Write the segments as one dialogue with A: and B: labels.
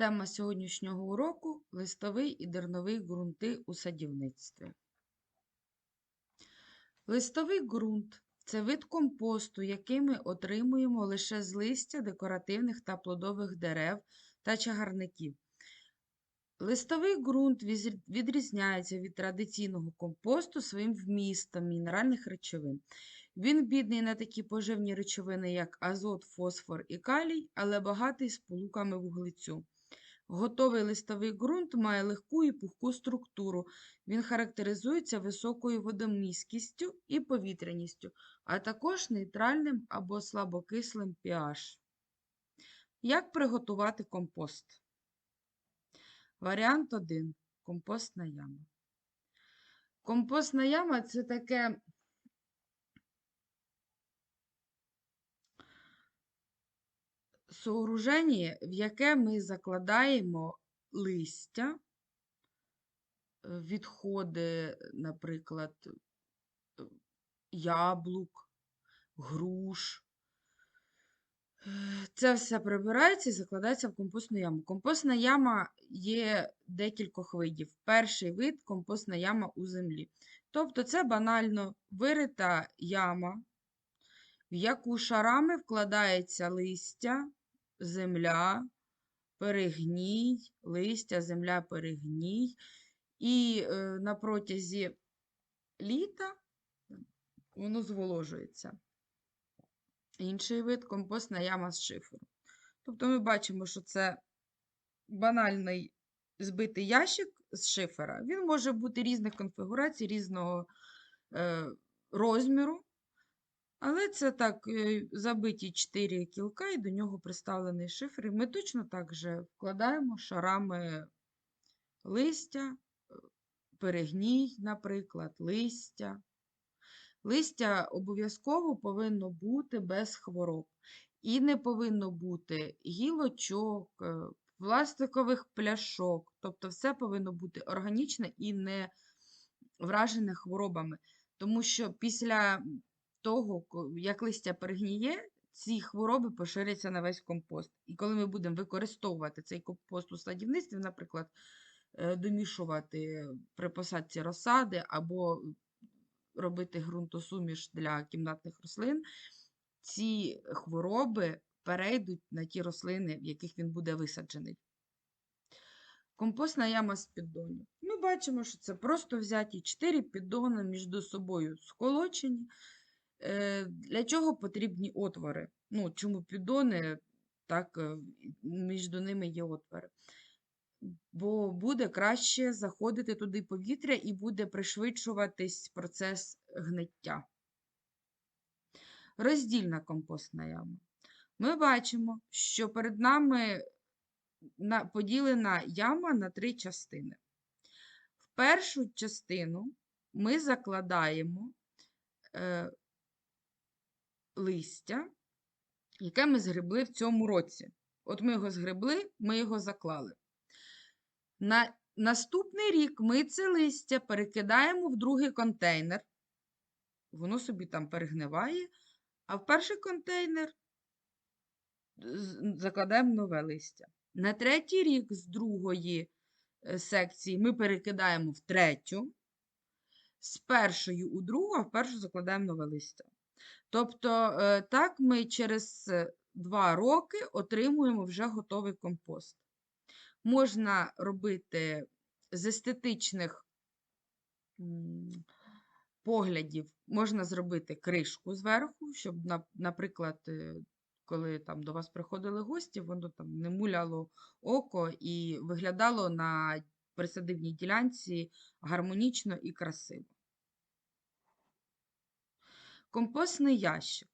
A: Тема сьогоднішнього уроку листовий і дерновий ґрунти у садівництві. Листовий ґрунт це вид компосту, який ми отримуємо лише з листя декоративних та плодових дерев та чагарників. Листовий ґрунт відрізняється від традиційного компосту своїм вмістом мінеральних речовин. Він бідний на такі поживні речовини, як азот, фосфор і калій, але багатий сполуками вуглецю. Готовий листовий ґрунт має легку і пухку структуру. Він характеризується високою водомісткістю і повітряністю, а також нейтральним або слабокислим pH. Як приготувати компост? Варіант 1. Компостна яма. Компостна яма це таке сооруження, в яке ми закладаємо листя, е, відходи, наприклад, е, яблук, груш. Е, Це все прибирається і закладається в компостну яму. Компостна яма є декількох видів. Перший вид компостна яма у землі. Тобто це банально вирита яма, в яку шарами вкладається листя, земля, перегній, листя, земля, перегній. І е, на протязі літа воно зволожується. Інший вид компостна яма з шиферу. Тобто ми бачимо, що це банальний збитий ящик з шифера. Він може бути різних конфігурацій, різного е, розміру. Але це так, е, забиті 4 кілка, і до нього приставлений шифер. І ми точно так же вкладаємо шарами листя, е, перегній, наприклад, листя. Листя обов'язково повинно бути без хвороб. І не повинно бути гілочок, е, пластикових пляшок. Тобто все повинно бути органічне і не вражене хворобами. Тому що після того, як листя перегніє, ці хвороби поширяться на весь компост. І коли ми будемо використовувати цей компост у садівництві, наприклад, е, домішувати при посадці розсади або робити ґрунтосуміш для кімнатних рослин, ці хвороби перейдуть на ті рослини, в яких він буде висаджений. Компостна яма з піддонів. Ми бачимо, що це просто взяті 4 піддони між собою сколочені. Е, Для чого потрібні отвори? Ну, чому піддони, так е, між ними є отвори. Бо буде краще заходити туди повітря і буде пришвидшуватись процес гниття. Роздільна компостна яма. Ми бачимо, що перед нами поділена яма на три частини. В першу частину ми закладаємо е, листя, яке ми згребли в цьому році. От ми його згребли, ми його заклали. На наступний рік ми це листя перекидаємо в другий контейнер. Воно собі там перегниває, а в перший контейнер закладаємо нове листя. На третій рік з другої е, секції ми перекидаємо в третю, з першої у другу, а в першу закладаємо нове листя. Тобто, е, так ми через е, два роки отримуємо вже готовий компост. Можна робити з естетичних поглядів, можна зробити кришку зверху, щоб, наприклад, е, коли там до вас приходили гості, воно там не муляло око і виглядало на присадибній ділянці гармонічно і красиво. Компостний ящик.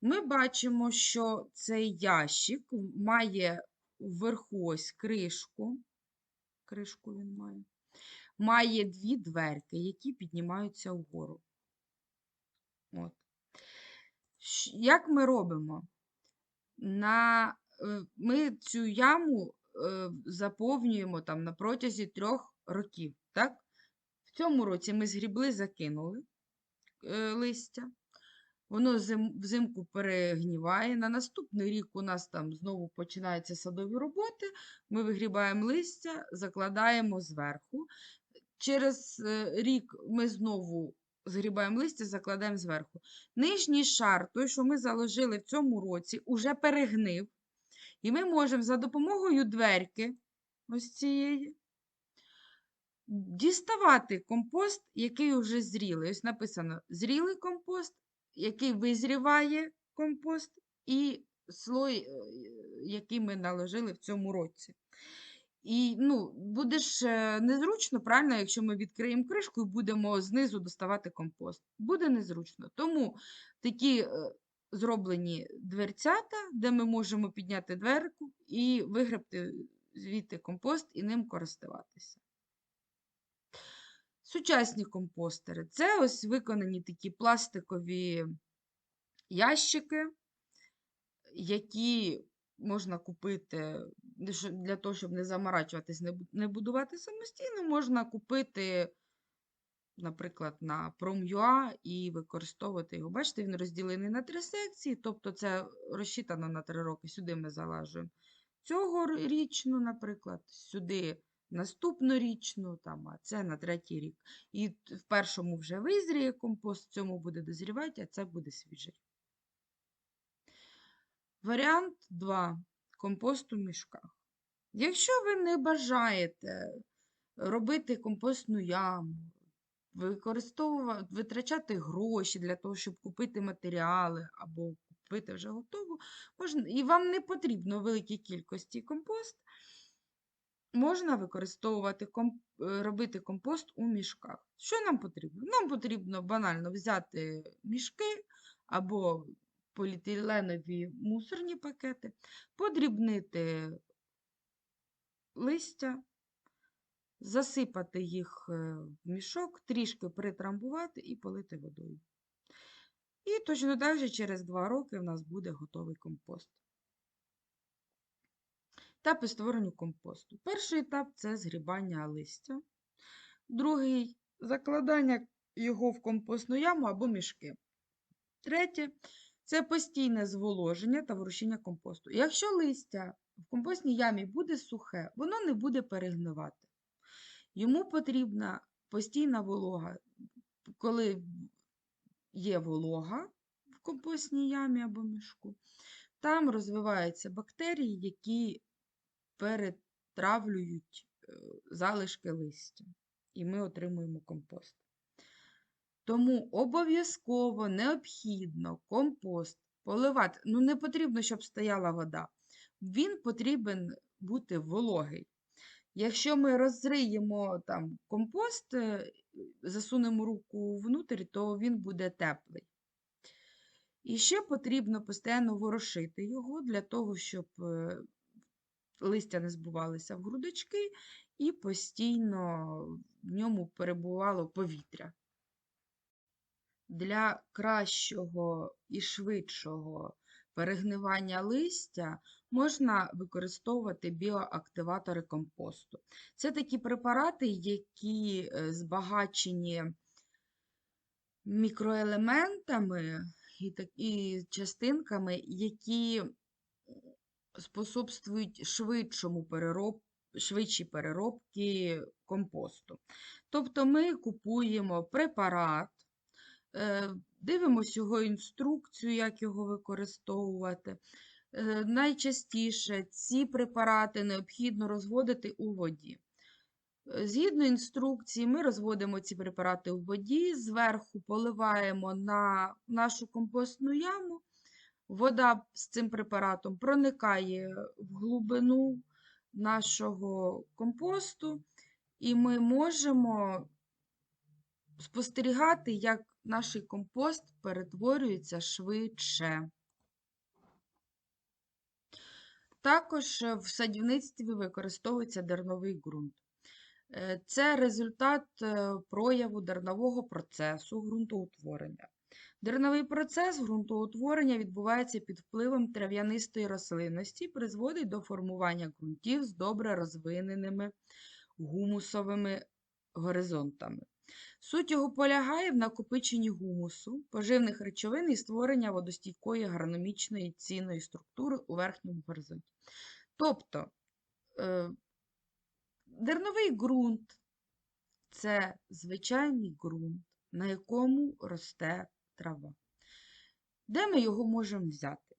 A: Ми бачимо, що цей ящик має вверху ось кришку. Кришку він має. Має дві дверки, які піднімаються вгору. От. Як ми робимо? На, е, ми цю яму е, заповнюємо там на протязі трьох років. Так? В цьому році ми згрібли, закинули листя. Воно взимку перегніває. На наступний рік у нас там знову починаються садові роботи. Ми вигрібаємо листя, закладаємо зверху. Через е, рік ми знову згрібаємо листя, закладаємо зверху. Нижній шар, той, що ми заложили в цьому році, уже перегнив. І ми можемо за допомогою дверки, ось цієї, діставати компост, який вже зрілий. Ось написано зрілий компост, який визріває компост, і слой, е, який ми наложили в цьому році. І ну, буде ж е, незручно, правильно, якщо ми відкриємо кришку і будемо знизу доставати компост. Буде незручно. Тому такі е, зроблені дверцята, де ми можемо підняти дверку і вигребти звідти компост і ним користуватися. Сучасні компостери це ось виконані такі пластикові ящики, які можна купити для того, щоб не заморачуватись, не не будувати самостійно, можна купити, наприклад, на Prom.ua і використовувати його. Бачите, він розділений на три секції, тобто це розчитано на три роки. Сюди ми залажуємо цьогорічну, наприклад, сюди наступнорічну, там, а це на третій рік. І в першому вже визріє компост, в цьому буде дозрівати, а це буде свіжий. Варіант 2. Компост у мішках. Якщо ви не бажаєте робити компостну яму, використовувати, витрачати гроші для того, щоб купити матеріали або купити вже готову, можна, і вам не потрібно великій кількості компост, можна використовувати е, робити компост у мішках. Що нам потрібно? Нам потрібно банально взяти мішки або поліетиленові мусорні пакети, подрібнити листя, засипати їх е, в мішок, трішки притрамбувати і полити водою. І точно так же через 2 роки в нас буде готовий компост. Етапи створення компосту. Перший етап це згрібання листя. Другий закладання його в компостну яму або мішки. Третє це постійне зволоження та вирощення компосту. Якщо листя в компостній ямі буде сухе, воно не буде перегнивати. Йому потрібна постійна волога. Коли є волога в компостній ямі або мішку, там розвиваються бактерії, які перетравлюють е, залишки листя, і ми отримуємо компост. Тому обов'язково необхідно компост поливати. Ну, не потрібно, щоб стояла вода. Він потрібен бути вологий. Якщо ми розриємо там компост, е, засунемо руку внутрі, то він буде теплий. І ще потрібно постійно ворошити його для того, щоб е, листя не збувалися в грудочки і постійно в ньому перебувало повітря. Для кращого і швидшого перегнивання листя можна використовувати біоактиватори компосту. Це такі препарати, які е, збагачені мікроелементами і, частинками, які способствують швидшому перероб, швидшій переробці компосту. Тобто ми купуємо препарат, е, дивимося його інструкцію, як його використовувати. Е, Найчастіше ці препарати необхідно розводити у воді. Згідно інструкції, ми розводимо ці препарати у воді, зверху поливаємо на нашу компостну яму. Вода з цим препаратом проникає в глибину нашого компосту, і ми можемо спостерігати, як наш компост перетворюється швидше. Також в садівництві використовується дерновий ґрунт. Е, Це результат е, прояву дернового процесу ґрунтоутворення. Дерновий процес ґрунтоутворення відбувається під впливом трав'янистої рослинності призводить до формування ґрунтів з добре розвиненими гумусовими горизонтами. Суть його полягає в накопиченні гумусу, поживних речовин і створення водостійкої агрономічної цінної структури у верхньому горизонті. Тобто е, дерновий ґрунт це звичайний ґрунт, на якому росте трава. Де ми його можемо взяти?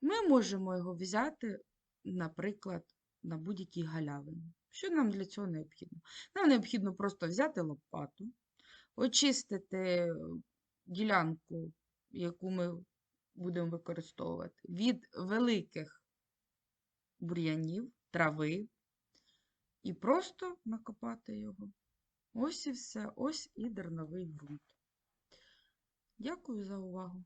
A: Ми можемо його взяти, наприклад, на будь-якій галявині. Що нам для цього необхідно? Нам необхідно просто взяти лопату, очистити ділянку, яку ми будемо використовувати, від великих бур'янів, трави, і просто накопати його. Ось і все, ось і дерновий ґрунт. Дякую за увагу.